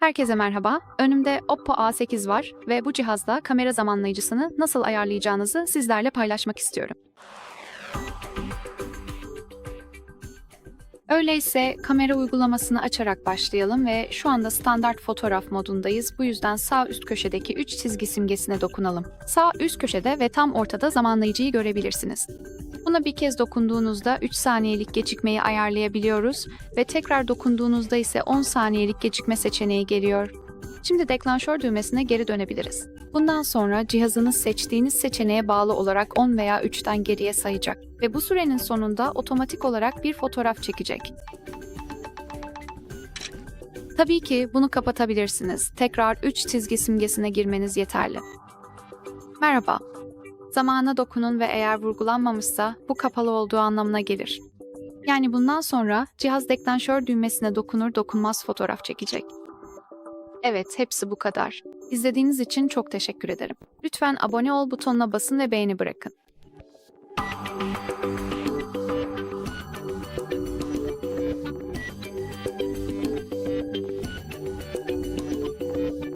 Herkese merhaba. Önümde Oppo A8 var ve bu cihazda kamera zamanlayıcısını nasıl ayarlayacağınızı sizlerle paylaşmak istiyorum. Öyleyse kamera uygulamasını açarak başlayalım ve şu anda standart fotoğraf modundayız. Bu yüzden sağ üst köşedeki 3 çizgi simgesine dokunalım. Sağ üst köşede ve tam ortada zamanlayıcıyı görebilirsiniz. Buna bir kez dokunduğunuzda 3 saniyelik gecikmeyi ayarlayabiliyoruz ve tekrar dokunduğunuzda ise 10 saniyelik gecikme seçeneği geliyor. Şimdi deklanşör düğmesine geri dönebiliriz. Bundan sonra cihazınız seçtiğiniz seçeneğe bağlı olarak 10 veya 3'ten geriye sayacak ve bu sürenin sonunda otomatik olarak bir fotoğraf çekecek. Tabii ki bunu kapatabilirsiniz. Tekrar 3 çizgi simgesine girmeniz yeterli. Merhaba. Zamana dokunun ve eğer vurgulanmamışsa bu kapalı olduğu anlamına gelir. Yani bundan sonra cihaz deklanşör düğmesine dokunur dokunmaz fotoğraf çekecek. Evet, hepsi bu kadar. İzlediğiniz için çok teşekkür ederim. Lütfen abone ol butonuna basın ve beğeni bırakın.